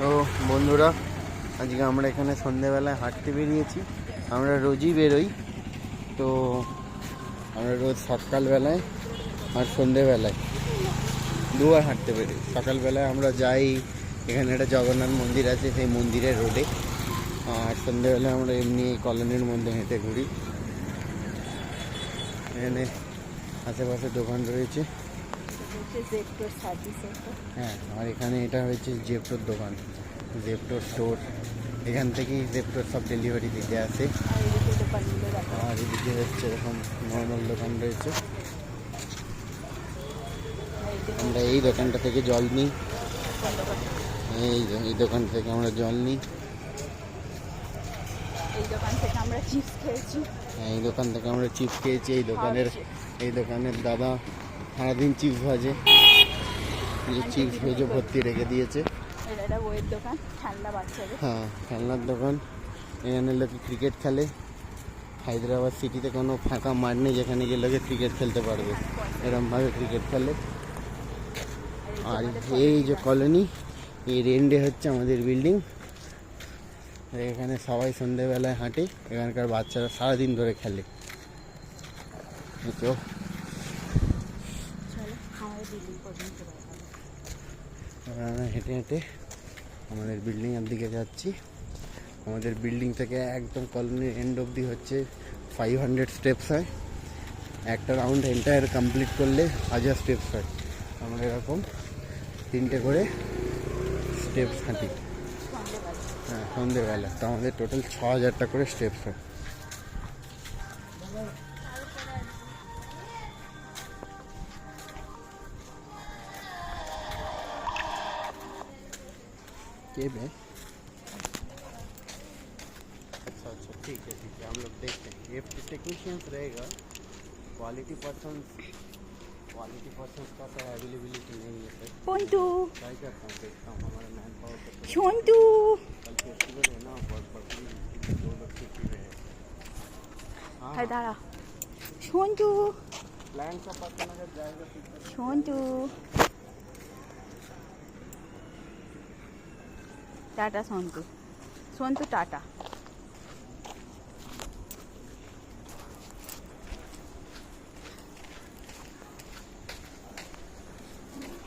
তো বন্ধুরা, আজকে আমরা এখানে সন্ধেবেলায় হাঁটতে বেরিয়েছি। আমরা রোজই বেরোই। তো আমরা রোজ সকালবেলায় আর সন্ধেবেলায় দুবার হাঁটতে বেরোই। সকালবেলায় আমরা যাই, এখানে একটা জগন্নাথ মন্দির আছে, সেই মন্দিরের রোডে আর সন্ধেবেলায় আমরা এমনি কলোনির মধ্যে হেঁটে ঘুরি। এখানে আশেপাশে দোকান রয়েছে। হ্যাঁ আর এখানে এটা হয়েছে জেপটোর দোকান। জেপটোর স্টোর এখান থেকেই জেপটোর সব ডেলিভারি দিতে আসে। আর এদিকে হচ্ছে এরকম নর্মাল দোকান রয়েছে। আমরা এই দোকানটা থেকে জল নিই। এই এই দোকান থেকে আমরা জল নিই। চিপস খেয়েছি। এই দোকান থেকে আমরা চিপস খেয়েছি। এই দোকানের এই দোকানের দাদা সারাদিন চিপস ভাজে। যে চিপস ভেজে ভর্তি রেখে দিয়েছে। হ্যাঁ খেলনার দোকান। এখানে লোকে ক্রিকেট খেলে। হায়দ্রাবাদ সিটিতে কোনো ফাঁকা মাঠ নেই যেখানে গিয়ে লোকে ক্রিকেট খেলতে পারবে। এরমভাবে ক্রিকেট খেলে। আর এই যে কলোনি এই রেন্ডে হচ্ছে আমাদের বিল্ডিং এখানে সবাই সন্ধেবেলায় হাঁটে। এখানকার বাচ্চারা সারাদিন ধরে খেলে। তো। হেঁটে হেঁটে আমাদের বিল্ডিংয়ের দিকে যাচ্ছি। আমাদের বিল্ডিং থেকে একদম কলোনির এন্ড অবধি হচ্ছে ফাইভ হান্ড্রেড স্টেপস হয়। একটা রাউন্ড এন্টায়ার কমপ্লিট করলে হাজার স্টেপস হয়। আমরা এরকম তিনটে করে স্টেপস হাঁটি হ্যাঁ সন্ধেবেলা। তো আমাদের টোটাল ছ হাজারটা করে স্টেপস হয়। केब है। अच्छा अच्छा ठीक है ठीक है हम लोग देखते हैं। ये टेक्नीशियंस रहेगा। क्वालिटी पर्सन क्वालिटी पर्सन का तो सर अवेलेबिलिटी नहीं है सर पोंटू ट्राई करता हूँ देखता हूँ हमारा मैन पावर छोंटू कल फेस्टिवल है ना वर्क पर दो लोग छुट्टी में है। हाँ। दादा छोंटू प्लान का पता अगर जाएगा तो। छोंटू টাটা সন্তু। সন্তু টাটা।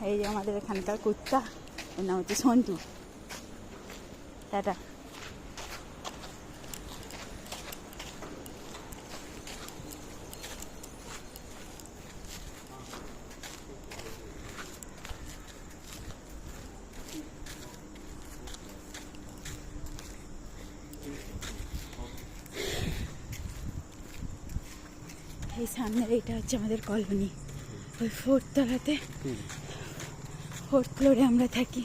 এই যে আমাদের এখানকার কুত্তা ওর নাম হচ্ছে সন্তু। টাটা। এই সামনের এইটা হচ্ছে আমাদের কলোনি। ওই ফোর্থ তলাতে ফোর্থ ফ্লোরে আমরা থাকি।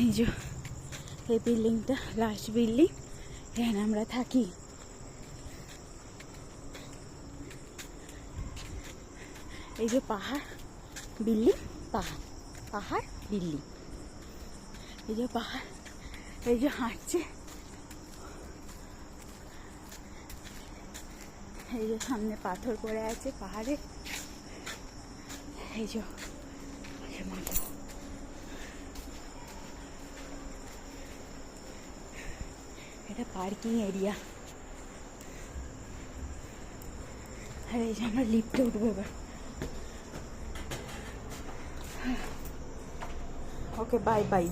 এই যে এই বিল্ডিংটা লাস্ট বিল্ডিং এখানে আমরা থাকি। এই যে পাহাড় বিল্ডিং পাহাড় পাহাড় বিল্ডিং। এই যে পাহাড় এই যে হাঁটছে। এই যে সামনে পাথর পড়ে আছে পাহাড়ে। এই যে এই যে মা গো। এটা পার্কিং এরিয়া। আর, এই যে আমরা লিফটে উঠবো এবার। Okay bye bye